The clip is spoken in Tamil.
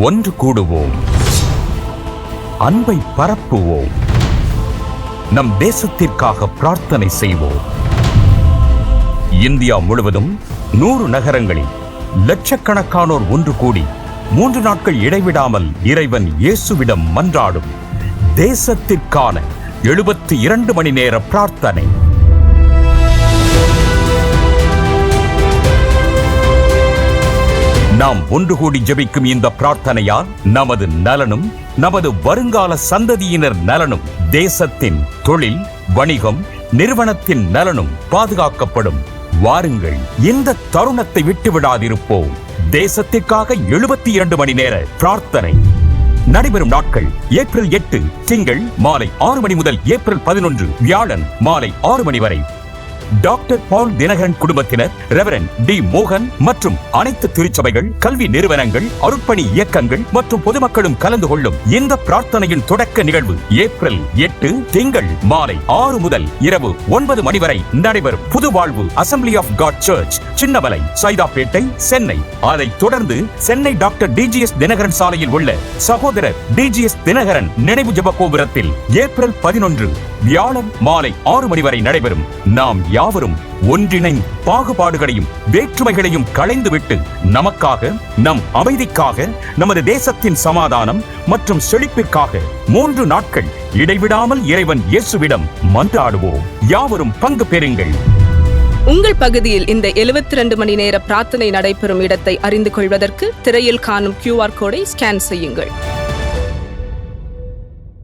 ஒன்று கூடுவோம். அன்பை பரப்புவோம். நம் தேசத்திற்காக பிரார்த்தனை செய்வோம். இந்தியா முழுவதும் நூறு நகரங்களில் லட்சக்கணக்கானோர் ஒன்று கூடி மூன்று நாட்கள் இடைவிடாமல் இறைவன் இயேசுவிடம் மன்றாடும் தேசத்திற்கான எழுபத்தி இரண்டு மணி நேர பிரார்த்தனை. நாம் ஒன்று கூடி ஜெபிக்கும் இந்த பிரார்த்தனையால் நமது நலனும் நமது வருங்கால சந்ததியினர் நலனும் தேசத்தின் தொழில் வணிகம் நிறுவனத்தின் நலனும் பாதுகாக்கப்படும். வாருங்கள் இந்த தருணத்தை விட்டு விடாதிருப்போம். தேசத்திற்காக எழுபத்தி இரண்டு மணி நேர பிரார்த்தனை. நடைபெறும் நாட்கள் ஏப்ரல் எட்டு திங்கள் மாலை ஆறு மணி முதல் ஏப்ரல் பதினொன்று வியாழன் மாலை ஆறு மணி வரை. டாக்டர் பால் தினகரன் குடும்பத்தினர் ரெவரன் டி மோகன் மற்றும் அனைத்து திருச்சபைகள் கல்வி நிறுவனங்கள் அருட்பணி இயக்கங்கள் மற்றும் பொதுமக்களும் கலந்து கொள்ளும் இந்த பிரார்த்தனையின் தொடக்க நிகழ்வு ஏப்ரல் எட்டு திங்கள் மாலை ஆறு முதல் இரவு ஒன்பது மணி வரை நடைபெறும். புது வாழ்வு assembly of God church Chinnamalai Saidapet Chennai. அதைத் தொடர்ந்து சென்னை டாக்டர் டிஜிஎஸ் தினகரன் சாலையில் உள்ள சகோதரர் டிஜிஎஸ் தினகரன் நினைவு ஜப கோபுரத்தில் ஏப்ரல் பதினொன்று வியாழன் மாலை ஆறு மணி வரை நடைபெறும். நாம் யாவரும் ஒன்றிணைந்து பாகுபாடுகளையும் வேற்றுமைகளையும் களைந்துவிட்டு நமக்காக நம் அமைதிக்காக நமது தேசத்தின் சமாதானம் மற்றும் செழிப்பிற்காக மூன்று நாட்கள் இடைவிடாமல் இறைவன் இயேசுவிடம் மன்றாடுவோம். யாவரும் பங்கு பெறுங்கள். உங்கள் பகுதியில் இந்த 72 மணி நேர பிரார்த்தனை நடைபெறும் இடத்தை அறிந்து கொள்வதற்கு திரையில் காணும் கியூஆர் கோடை ஸ்கேன் செய்யுங்கள்.